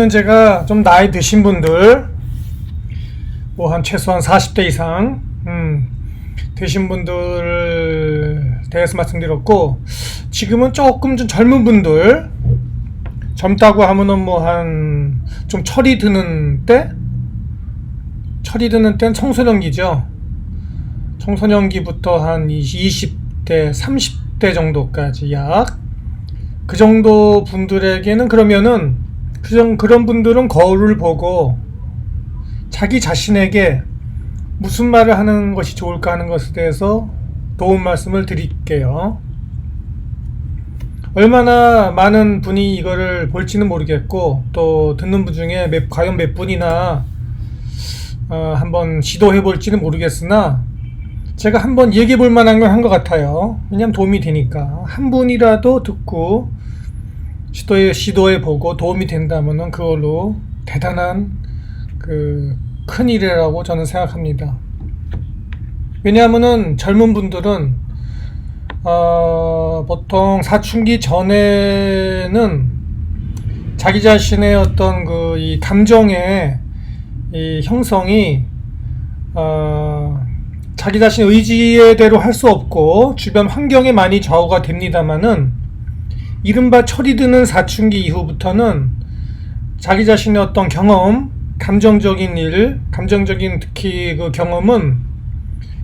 는 제가 좀 나이 드신 분들, 뭐 한 최소한 40대 이상, 음, 되신 분들 대해서 말씀드렸고, 지금은 조금 좀 젊은 분들, 젊다고 하면은 뭐 한, 좀 철이 드는 때? 철이 드는 때는 청소년기죠. 청소년기부터 한 20대, 30대 정도까지 약. 그 정도 분들에게는 그러면은 그런 그런 분들은 거울을 보고 자기 자신에게 무슨 말을 하는 것이 좋을까 하는 것에 대해서 도움 말씀을 드릴게요. 얼마나 많은 분이 이거를 볼지는 모르겠고 또 듣는 분 중에 몇, 과연 몇 분이나 어, 한번 시도해 볼지는 모르겠으나 제가 한번 얘기해 볼 만한 걸 한 것 같아요. 왜냐면 도움이 되니까 한 분이라도 듣고 시도해 시도해 보고 도움이 된다면은 그걸로 대단한 그 큰 일이라고 저는 생각합니다. 왜냐하면은 젊은 분들은 어, 보통 사춘기 전에는 자기 자신의 어떤 그 이 감정의 이 형성이 어, 자기 자신 의지대로 할 수 없고 주변 환경에 많이 좌우가 됩니다만은 이른바 철이 드는 사춘기 이후부터는 자기 자신의 어떤 경험, 감정적인 일, 감정적인 특히 그 경험은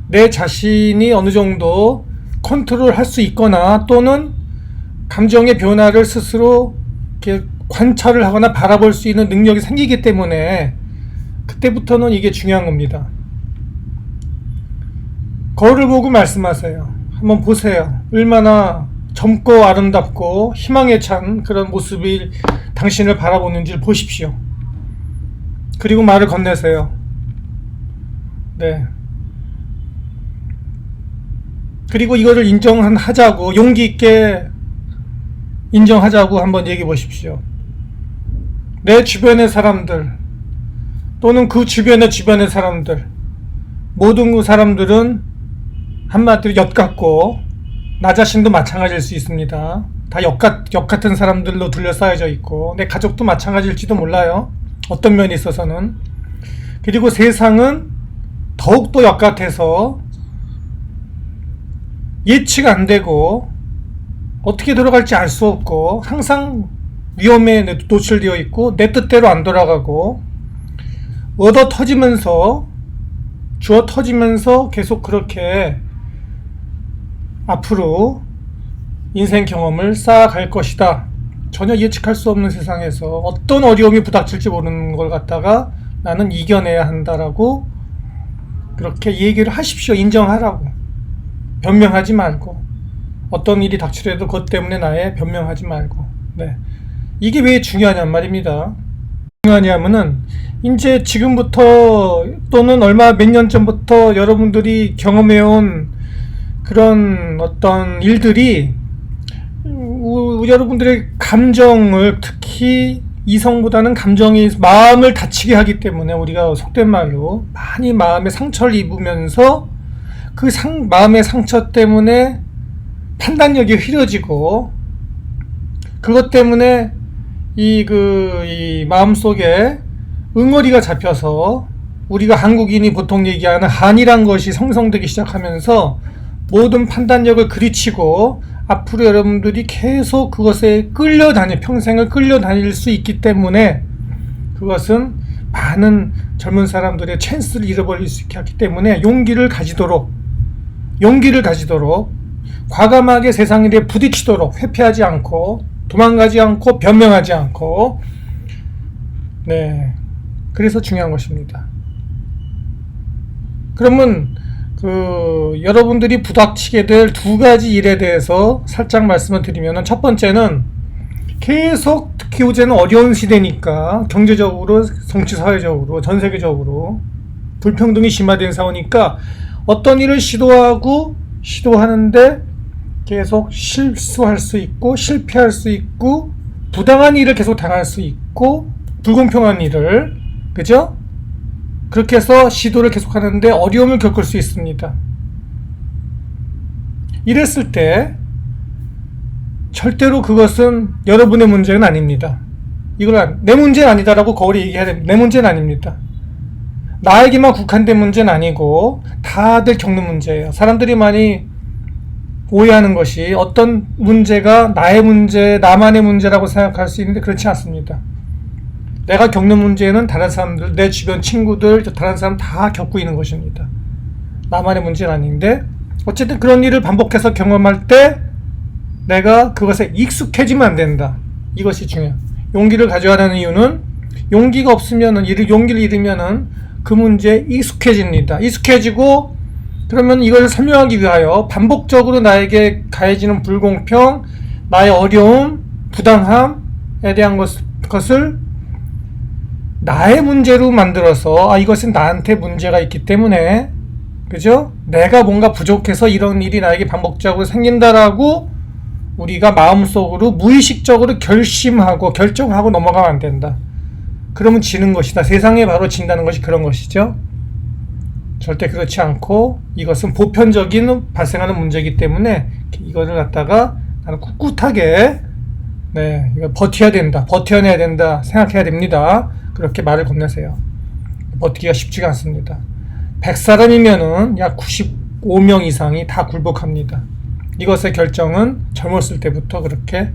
내 자신이 어느 정도 컨트롤 할 수 있거나 또는 감정의 변화를 스스로 이렇게 관찰을 하거나 바라볼 수 있는 능력이 생기기 때문에 그때부터는 이게 중요한 겁니다. 거울을 보고 말씀하세요. 한번 보세요. 얼마나 젊고 아름답고 희망에 찬 그런 모습이 당신을 바라보는지를 보십시오. 그리고 말을 건네세요. 네. 그리고 이거를 인정하자고 용기 있게 인정하자고 한번 얘기해 보십시오. 내 주변의 사람들 또는 그 주변의 주변의 사람들 모든 그 사람들은 한마디로 엿 같고 나 자신도 마찬가지일 수 있습니다. 다 엿같, 엿 같은 사람들로 둘러싸여져 있고 내 가족도 마찬가지일지도 몰라요. 어떤 면에 있어서는 그리고 세상은 더욱더 엿 같아서 예측 안 되고 어떻게 돌아갈지 알 수 없고 항상 위험에 노출되어 있고 내 뜻대로 안 돌아가고 얻어 터지면서 주어 터지면서 계속 그렇게 앞으로 인생 경험을 쌓아갈 것이다. 전혀 예측할 수 없는 세상에서 어떤 어려움이 부닥칠지 모르는 걸 갖다가 나는 이겨내야 한다라고 그렇게 얘기를 하십시오. 인정하라고. 변명하지 말고. 어떤 일이 닥치더라도 그것 때문에 나의 변명하지 말고. 네. 이게 왜 중요하냔 말입니다. 중요하냐면은 이제 지금부터 또는 얼마 몇 년 전부터 여러분들이 경험해온 그런 어떤 일들이 우, 여러분들의 감정을 특히 이성보다는 감정이 마음을 다치게 하기 때문에 우리가 속된 말로 많이 마음에 상처를 입으면서 그 상, 마음의 상처 때문에 판단력이 흐려지고 그것 때문에 이 그 이 마음 속에 응어리가 잡혀서 우리가 한국인이 보통 얘기하는 한이란 것이 성성되기 시작하면서 모든 판단력을 그리치고 앞으로 여러분들이 계속 그것에 끌려다니 평생을 끌려다닐 수 있기 때문에 그것은 많은 젊은 사람들의 찬스를 잃어버릴 수 있게 하기 때문에 용기를 가지도록 용기를 가지도록 과감하게 세상 일에 부딪히도록 회피하지 않고 도망가지 않고 변명하지 않고 네 그래서 중요한 것입니다. 그러면 그 여러분들이 부닥치게 될 두 가지 일에 대해서 살짝 말씀을 드리면은 첫 번째는 계속 특히 요새는 어려운 시대니까 경제적으로 정치 사회적으로 전 세계적으로 불평등이 심화된 사회니까 어떤 일을 시도하고 시도하는데 계속 실수할 수 있고 실패할 수 있고 부당한 일을 계속 당할 수 있고 불공평한 일을 그죠? 그렇게 해서 시도를 계속하는데 어려움을 겪을 수 있습니다. 이랬을 때 절대로 그것은 여러분의 문제는 아닙니다. 이걸 안- 내 문제는 아니다라고 거울이 얘기해야 됩니다. 내 문제는 아닙니다. 나에게만 국한된 문제는 아니고 다들 겪는 문제예요. 사람들이 많이 오해하는 것이 어떤 문제가 나의 문제, 나만의 문제라고 생각할 수 있는데 그렇지 않습니다. 내가 겪는 문제는 다른 사람들, 내 주변 친구들, 다른 사람 다 겪고 있는 것입니다. 나만의 문제는 아닌데 어쨌든 그런 일을 반복해서 경험할 때 내가 그것에 익숙해지면 안 된다. 이것이 중요해요. 용기를 가져가라는 이유는 용기가 없으면은 용기를 잃으면은 그 문제에 익숙해집니다. 익숙해지고 그러면 이걸 설명하기 위하여 반복적으로 나에게 가해지는 불공평, 나의 어려움, 부당함에 대한 것, 것을 나의 문제로 만들어서 아 이것은 나한테 문제가 있기 때문에 그죠? 내가 뭔가 부족해서 이런 일이 나에게 반복적으로 생긴다라고 우리가 마음속으로 무의식적으로 결심하고 결정하고 넘어가면 안 된다. 그러면 지는 것이다. 세상에 바로 진다는 것이 그런 것이죠. 절대 그렇지 않고 이것은 보편적인 발생하는 문제이기 때문에 이거를 갖다가 나는 꿋꿋하게 네, 이거 버텨야 된다. 버텨내야 된다. 생각해야 됩니다. 그렇게 말을 건네세요. 버티기가 쉽지가 않습니다. 100사람이면은 약 95명 이상이 다 굴복합니다. 이것의 결정은 젊었을 때부터 그렇게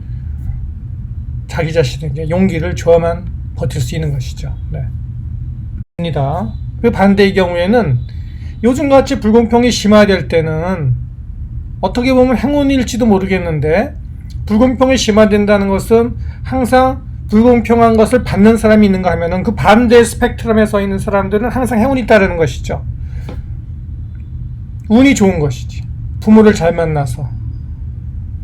자기 자신에게 용기를 줘야만 버틸 수 있는 것이죠. 네. 그 반대의 경우에는 요즘같이 불공평이 심화될 때는 어떻게 보면 행운일지도 모르겠는데 불공평이 심화된다는 것은 항상 불공평한 것을 받는 사람이 있는가 하면은 그 반대 스펙트럼에 서 있는 사람들은 항상 행운이 있다는 것이죠. 운이 좋은 것이지. 부모를 잘 만나서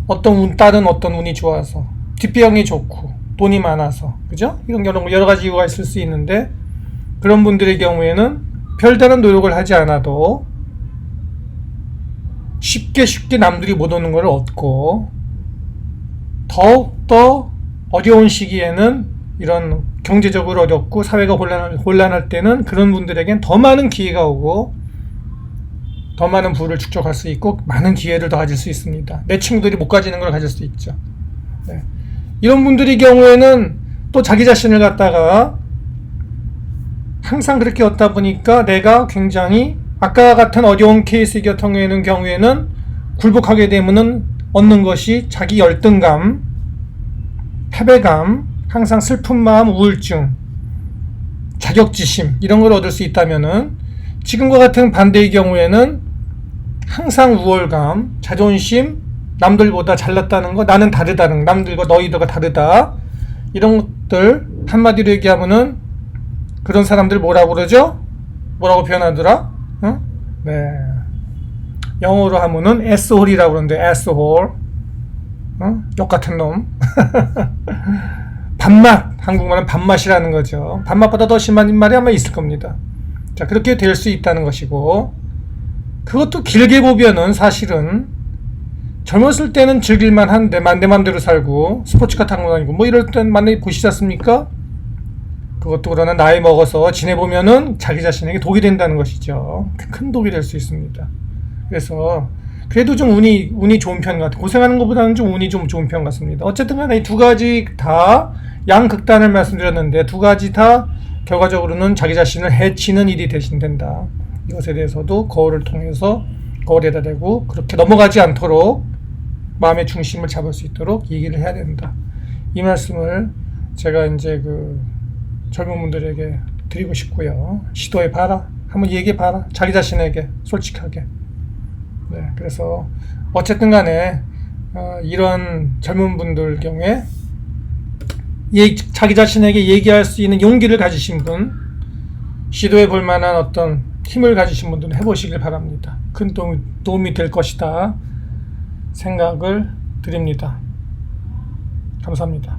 어떤 운, 딸은 어떤 운이 좋아서 뒷배경이 좋고 돈이 많아서 그죠? 이런 여러, 여러 가지 이유가 있을 수 있는데 그런 분들의 경우에는 별다른 노력을 하지 않아도 쉽게 쉽게 남들이 못 오는 걸 얻고 더욱더 어려운 시기에는 이런 경제적으로 어렵고 사회가 혼란할, 혼란할 때는 그런 분들에겐 더 많은 기회가 오고 더 많은 부를 축적할 수 있고 많은 기회를 더 가질 수 있습니다. 내 친구들이 못 가지는 걸 가질 수 있죠. 네. 이런 분들의 경우에는 또 자기 자신을 갖다가 항상 그렇게 얻다 보니까 내가 굉장히 아까 같은 어려운 케이스 같은 경우에는 굴복하게 되면은 얻는 것이 자기 열등감, 패배감, 항상 슬픈 마음, 우울증, 자격지심 이런 걸 얻을 수 있다면은 지금과 같은 반대의 경우에는 항상 우월감, 자존심, 남들보다 잘났다는 거, 나는 다르다는 거, 남들과 너희들과 다르다 이런 것들 한마디로 얘기하면은 그런 사람들 뭐라고 그러죠? 뭐라고 표현하더라? 어? 네. 영어로 하면은 asshole이라고 그러는데 asshole 어? 욕 같은 놈 밥맛 한국말은 밥맛이라는 거죠 밥맛보다 더 심한 말이 아마 있을 겁니다 자 그렇게 될 수 있다는 것이고 그것도 길게 보면은 사실은 젊었을 때는 즐길만 한데 내 맘대로 살고 스포츠카 탄건 아니고 뭐 이럴 땐 많이 보시지 않습니까? 그것도 그러나 나이 먹어서 지내보면은 자기 자신에게 독이 된다는 것이죠. 큰 독이 될 수 있습니다. 그래서 그래도 좀 운이 운이 좋은 편 같아. 고생하는 것보다는 좀 운이 좀 좋은 편 같습니다. 어쨌든 간에 이 두 가지 다 양극단을 말씀드렸는데 두 가지 다 결과적으로는 자기 자신을 해치는 일이 대신 된다. 이것에 대해서도 거울을 통해서 거울에다 대고 그렇게 넘어가지 않도록 마음의 중심을 잡을 수 있도록 얘기를 해야 된다. 이 말씀을 제가 이제 그 젊은 분들에게 드리고 싶고요. 시도해 봐라. 한번 얘기해 봐라. 자기 자신에게 솔직하게. 네, 그래서 어쨌든 간에 어, 이런 젊은 분들 경우에 얘- 자기 자신에게 얘기할 수 있는 용기를 가지신 분, 시도해 볼 만한 어떤 힘을 가지신 분들은 해보시길 바랍니다. 큰 도움, 도움이 될 것이다 생각을 드립니다. 감사합니다.